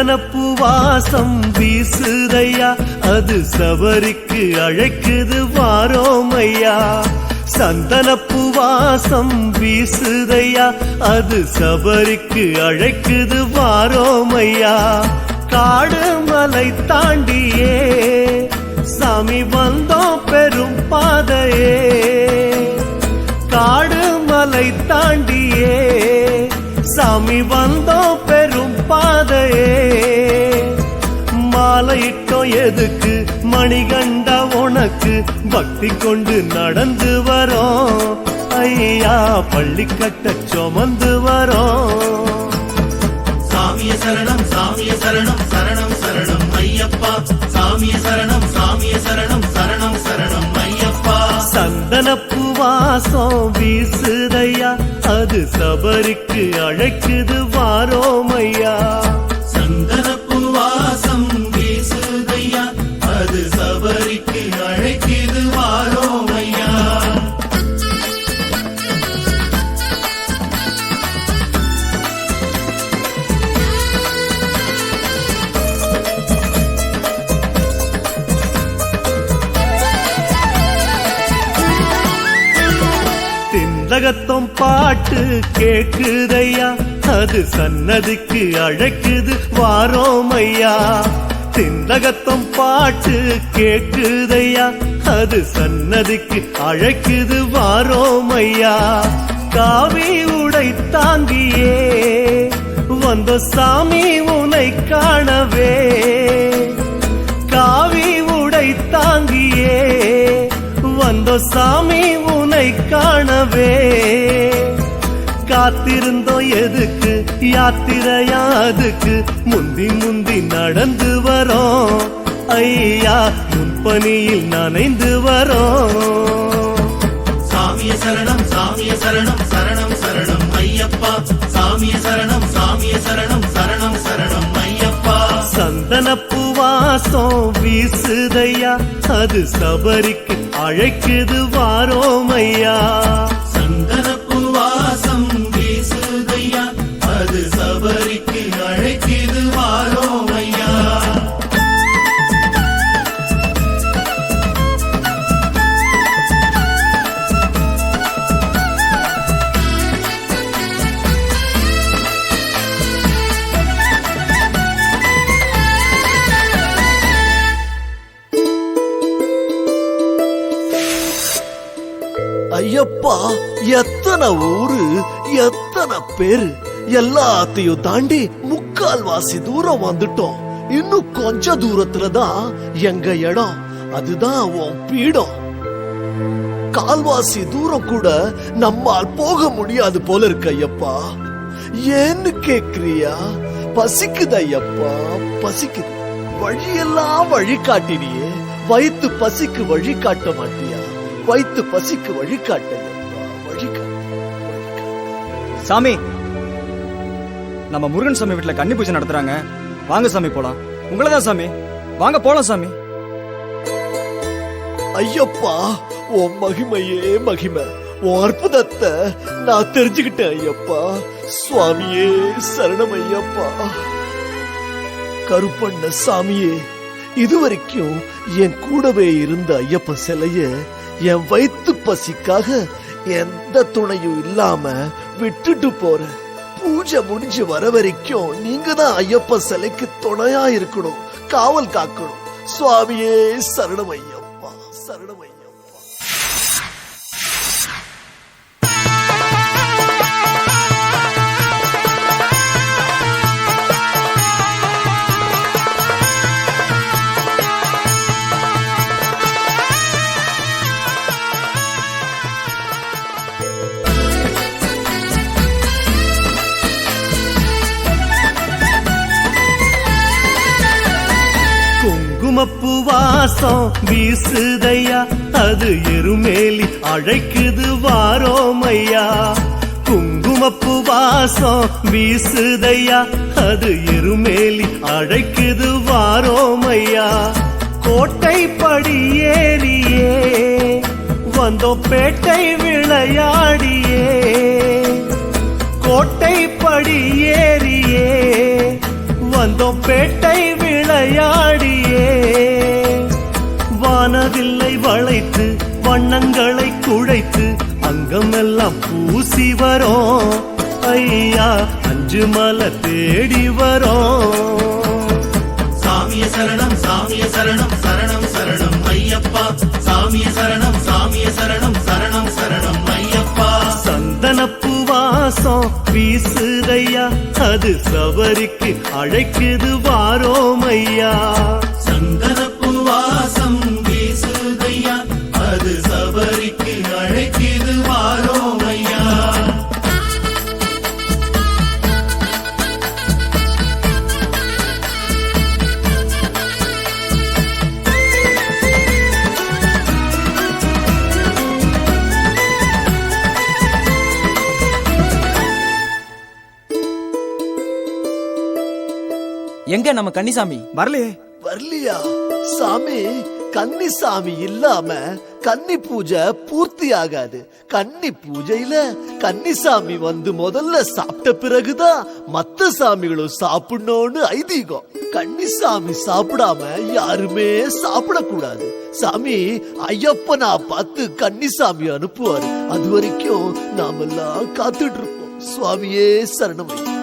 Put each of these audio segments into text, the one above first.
சந்தனப்பு வாசம் வீசுதையா? அது சவரிக்கு அழைக்குது வாரோமையா? சந்தனப்பு வாசம் வீசுதையா? அது சபரிக்கு அழைக்குது வாரோமையா? காடு மலை தாண்டியே சாமி வந்தோம் பெரும் பாதையே. காடு மலை தாண்டியே சாமி வந்தோம் எதுக்கு மணிகண்டா உனக்கு பக்தி கொண்டு நடந்து வரோம்? ஐயா பள்ளி கட்ட சுமந்து வரோம். சாமிய சரணம் சாமிய சரணம் சரணம் சரணம் ஐயப்பா. சாமிய சரணம் சாமிய சரணம் சரணம் சரணம் ஐயப்பா. சந்தனப்பு வாசம் வீசுதையா? அது சபரிக்கு அழைக்குது வாரோமையா உலகத்தம் பாட்டு கேக்குதையா? அது சன்னதிக்கு அழைக்குது வாரோமையா? திண்டகத்தம் பாட்டு கேக்குதையா? அது சன்னதிக்கு அழைக்குது வாரோமையா? காவி உடை தாங்கியே வந்த சாமி உனை காணவே. காவி உடை தாங்கியே வந்த சாமி காணவே காத்திருந்தோம் எதுக்கு? யாத்திரையா அதுக்கு? முந்தி முந்தி நடந்து வரோம். ஐயா முன்பணியில் நனைந்து வரோம். சாமிய சரணம் சாமிய சரணம் சரணம் சரணம் ஐயப்பா. சாமிய சரணம் சாமிய சரணம் சரணம் சரணம் ஐயப்பா. சந்தனப்பு வாசம் வீசுதையா? அது சபரிக்கு அழைக்குது வாரோமையா சந்தனப்பு எத்தனை ஊரு எத்தனை பேரு? எல்லாத்தையும் தாண்டி முக்கால்வாசி தூரம் வந்துட்டோம். இன்னும் கொஞ்ச தூரத்துல தான் எங்க இடம். அதுதான் உன் பீடம். கால்வாசி தூரம் கூட நம்மால் போக முடியாது போல இருக்க ஐயப்பா. ஏன்னு கேக்குறியா? பசிக்குது ஐயப்பா பசிக்குது. வழியெல்லாம் வழி காட்டினியே. வயிற்று பசிக்கு வழி காட்ட மாட்டியா? வயித்து பசிக்கு வழி வழி காட்டு சாமி. நம்ம முருகன் சாமி வீட்டில் கன்னி பூஜை நடத்துறாங்க. வாங்க சாமி போலாம். உங்களதான் சாமி. வாங்க போலாம் சாமி. ஐயப்பா உன் மகிமையே மகிமை. உன் அற்புதத்தை நான் தெரிஞ்சுக்கிட்டேன் ஐயப்பா. சுவாமியே சரணம் ஐயப்பா. கருப்பண்ண சாமியே இதுவரைக்கும் என் கூடவே இருந்த ஐயப்ப சிலைய என் வயிற்று பசிக்காக எந்த துணையும் இல்லாம விட்டுட்டு போறேன். பூஜை முடிஞ்சு வர வரைக்கும் நீங்க தான் ஐயப்ப சிலைக்கு துணையா இருக்கணும் காவல் காக்கணும். சுவாமியே சரணம் வீசுதையா அது எருமேலி அழைக்குது வாரோமையா. குங்குமப்பு வாசம் வீசுதையா அது எருமேலி அழைக்குது வாரோமையா. கோட்டை படி ஏறியே வந்தோ பேட்டை விளையாடியே. கோட்டை படி ஏறியே வந்தோம் பேட்டை விளையாடியே. வானவில்லை வளைத்து வண்ணங்களை குழைத்து அங்கமெல்லாம் பூசி வரோம். ஐயா அஞ்சு மலை தேடி வரோம். சாமிய சரணம் சாமிய சரணம் சரணம் சரணம் ஐயப்பா. சாமிய சரணம் சாமிய சரணம் சரணம் சரணம் ஐயப்பா. சந்தனப்பு வாசம் வீசுதையா அது சபரிக்கு அழைக்குது வாரோமையா சந்தனப்பு எங்க நம்ம கன்னிசாமி. வரலையே. வரலையா? சாமி கன்னி சாமி இல்லாம கன்னி பூஜை பூர்த்தி ஆகாது. கன்னி பூஜையில கன்னிசாமி வந்து முதல்ல சாப்பிட்ட பிறகுதான் மத்த சாமிகளும் சாப்பிடணும்னு ஐதீகம். கன்னிசாமி சாப்பிடாம யாருமே சாப்பிடக்கூடாது. சாமி ஐயப்பனா பார்த்து கன்னிசாமி அனுப்புவாரு. அது வரைக்கும் நாமெல்லாம் காத்துட்டு இருப்போம். சுவாமியே சரணமை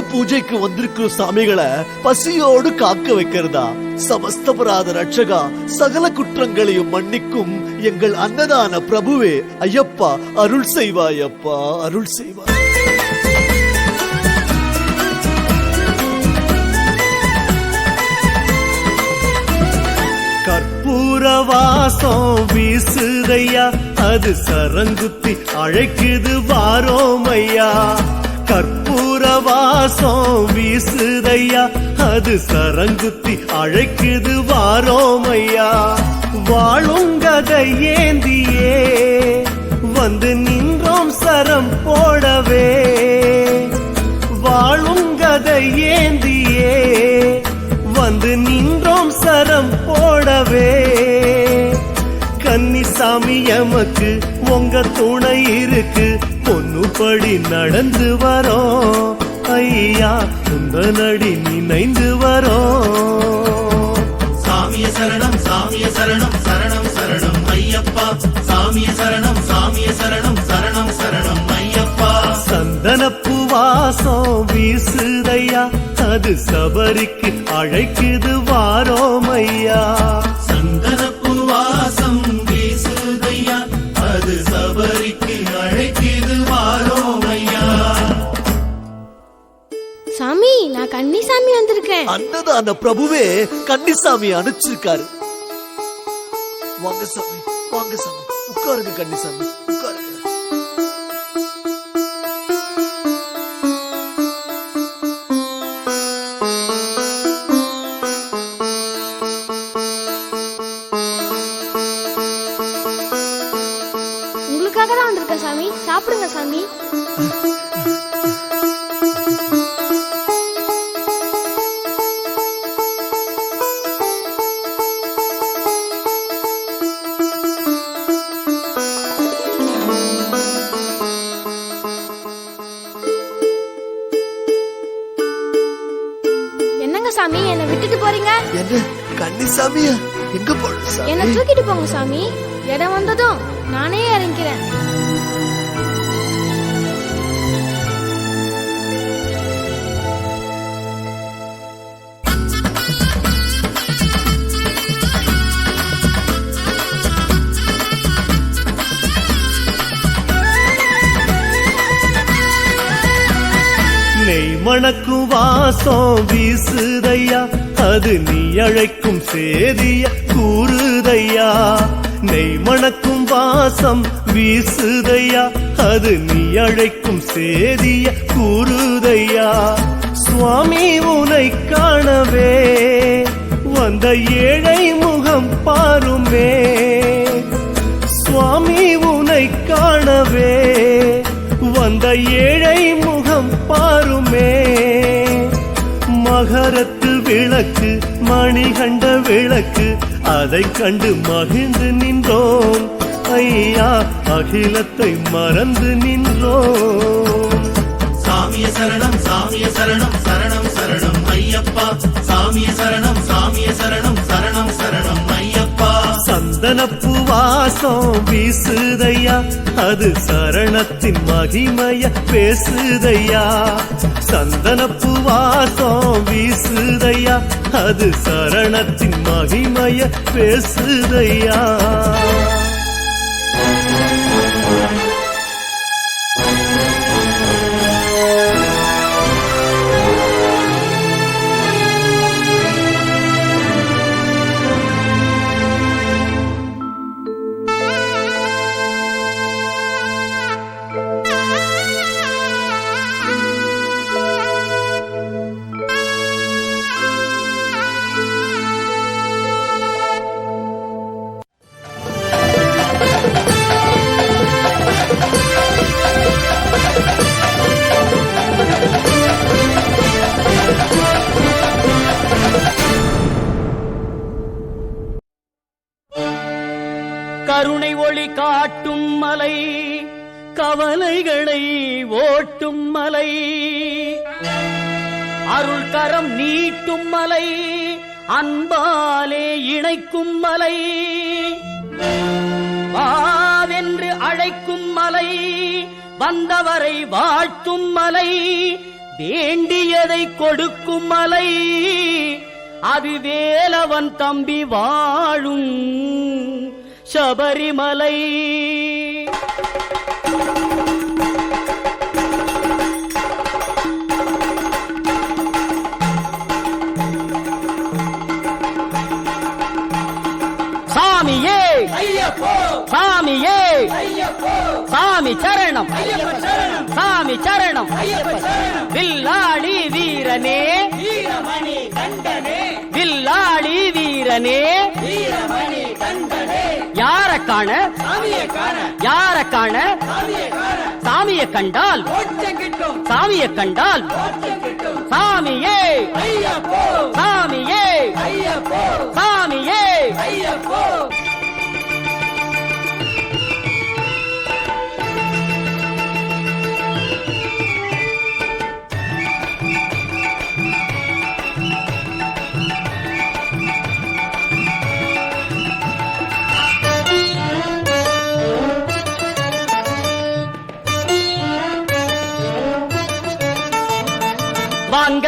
பூஜைக்கு வந்திருக்கிற சாமிகளை பசியோடு காக்க வைக்கிறதா? சமஸ்தபராத ரட்சகா சகல குற்றங்களையும் மன்னிக்கும் எங்கள் அன்னதான பிரபுவே ஐயப்பா அருள் செய்வாயப்பா அருள் செய்வாய். வாசம் வீசுதையா அது சரங்குத்தி அழைக்குது வாரோமையா. கற்ப புறவாசம் வீசுதையா? அது சரங்குத்தி அழைக்குது வாரோமையா? வாழுங்கதை ஏந்தியே வந்து நின்றோம் சரம் போடவே. வாழுங்கதை ஏந்தியே வந்து நின்றோம் சரம் போடவே. கன்னிசாமி எமக்கு உங்க துணை இருக்கு. பொண்ணுபடி நடந்து வரோம். ஐயா உந்த நடி நினைந்து வரோம். சாமிய சரணம் சாமிய சரணம் சரணம் சரணம் ஐயப்பா. சாமிய சரணம் சாமிய சரணம் சரணம் சரணம் ஐயப்பா. சந்தனப்பு வாசம் வீசுதையா. அது சபரிக்கு அழைக்குது வாரோமையா சந்தனப்பு சாமி நான் கன்னிசாமி வந்திருக்கேன். அன்னதான பிரபுவே கன்னிசாமி அனுப்பிச்சிருக்காரு. வாங்க சாமி வாங்க சாமி. உட்காருங்க கன்னிசாமி. கன்னிசாமியா எங்க போன என்னை சாமி தூக்கிட்டு போங்க சாமி. இடம் வந்ததும் நானே இறங்கிறேன். நெய் மணக்கும் வாசம் வீசுதையா அது நீ அழைக்கும் சேதிய கூறுதையா? நெய் மணக்கும் வாசம் வீசுதையா? அது நீ அழைக்கும் சேதிய கூறுதையா? சுவாமி உனை காணவே வந்த ஏழை முகம் பாருமே. சுவாமி உனை காணவே வந்த ஏழை முகம் பாருமே. மகரத்து விளக்கு மணி கண்ட விளக்கு அதை கண்டு மகிழ்ந்து நின்றோம். ஐயா அகிலத்தை மறந்து நின்றோம். சாமிய சரணம் சாமிய சரணம் சரணம் சரணம் ஐயப்பா. சாமிய சரணம் சாமிய சரணம் சரணம் சரணம் ஐயப்பா சந்தனப்பு வாசம் வீசுதையா? அது சரணத்தின் மகிமைய பேசுதையா? சந்தனப்பு வாசம் வீசுதையா? அது சரணத்தின் மகிமைய பேசுதையா? காட்டும் மலை கவலைகளை ஓட்டும் மலை. அருள் கரம் நீட்டும் மலை அன்பாலே இணைக்கும் மலை. வாவென்று அழைக்கும் மலை வந்தவரை வாழ்த்தும் மலை. வேண்டியதை கொடுக்கும் மலை அது வேலவன் தம்பி வாழும் சபரிமலை. சாமியே. சாமியே. சாமி சரணம். சாமி சரணம். வில்லாளி வீரனே. வில்லாளி வீரனே. காண யார காண சாமிய கண்டால் சாமிய கண்டால் சாமியே சாமியே சாமியே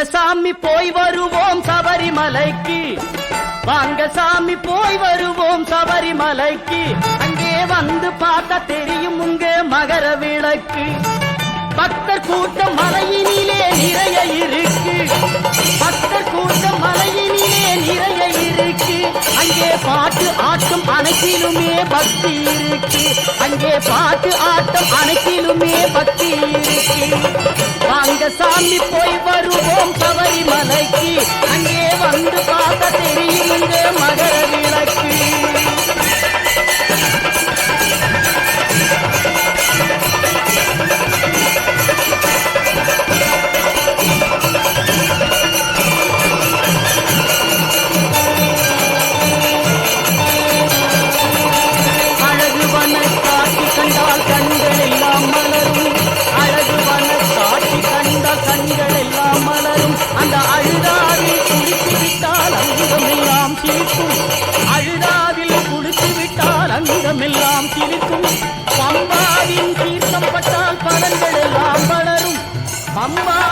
சாமி போய் வருவோம் சபரிமலைக்கு. வாங்க சாமி போய் வருவோம் சபரிமலைக்கு. அங்கே வந்து பார்க்க தெரியும் உங்க மகர விளக்கு. பக்தர் கூட்டம் மலையினிலே நிறைய இருக்கு. பக்தர் கூட்டம் மலையினிலே நிறைய இருக்கு. அங்கே பாட்டு ஆட்டம் அனைத்திலுமே பக்தி இருக்கு. அங்கே பாட்டு ஆட்டம் அனைத்திலுமே பக்தி இருக்கு. வாங்க சாமி போய் வருவோம் சபரிமலைக்கு. அங்கே வந்து 엄마.